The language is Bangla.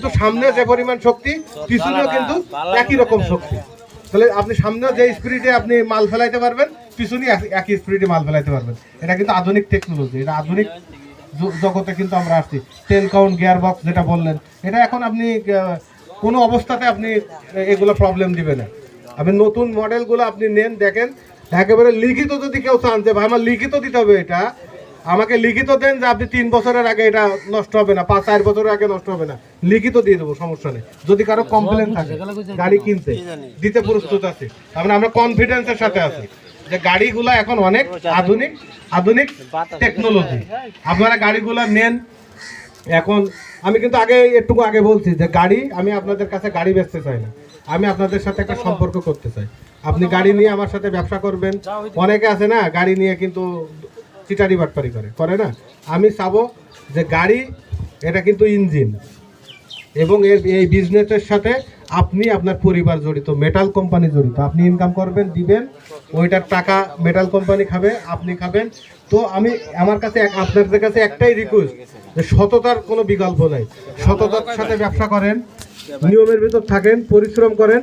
কিন্তু সামনে যে পরিমাণ শক্তি, পিছনেও কিন্তু একই রকম শক্তি। তাহলে আপনি সামনে যে স্পিডে আপনি মাল ফেলাইতে পারবেন পিছনে এক- একই স্পিডে মাল ফেলাইতে পারবেন। এটা কিন্তু আধুনিক টেকনোলজি এটা আধুনিক জগতে কিন্তু আমরা আসছি। টেন কাউন্ট গিয়ার বক্স যেটা বললেন, এটা এখন আপনি কোনো অবস্থাতে আপনি এগুলো প্রবলেম দিবে না। আপনি নতুন মডেলগুলো আপনি নেন, দেখেন, একেবারে লিখিত যদি কেউ চান যে, ভাই, আমার লিখিত দিতে হবে এটা আমাকে লিখিত দেন যে আপনি তিন বছরের আগে এটা নষ্ট হবে না পাঁচ চার বছরের আগে নষ্ট হবে না। লিখিত দিয়ে দেবো সমস্যা নেই। যদি কারও কমপ্লেন থাকে গাড়ি কিনতে দিতে প্রস্তুত আছে। মানে আমরা কনফিডেন্সের সাথে আছি যে গাড়িগুলো এখন অনেক আধুনিক আধুনিক টেকনোলজি আপনারা গাড়িগুলো নেন। এখন আমি কিন্তু আগে একটুকু আগে বলছি যে গাড়ি আমি আপনাদের কাছে গাড়ি বেচতে চাই না। আমি আপনাদের সাথে একটা সম্পর্ক করতে চাই। আপনি গাড়ি নিয়ে আমার সাথে ব্যবসা করবেন। অনেকে আছে না গাড়ি নিয়ে কিন্তু চিটারি বাটপারি করে করে না? আমি চাবো যে গাড়ি, এটা কিন্তু ইঞ্জিন। এবং এর, এই বিজনেসের সাথে আপনি আপনার পরিবার জড়িত মেটাল কোম্পানি জড়িত। আপনি ইনকাম করবেন, দিবেন, ওইটার টাকা মেটাল কোম্পানি খাবে, আপনি খাবেন। তো আমি, আমার কাছে আপনাদের কাছে একটাই রিকোয়েস্ট যে সততার কোনো বিকল্প নাই। সততার সাথে ব্যবসা করেন, নিয়মের ভিতর থাকেন, পরিশ্রম করেন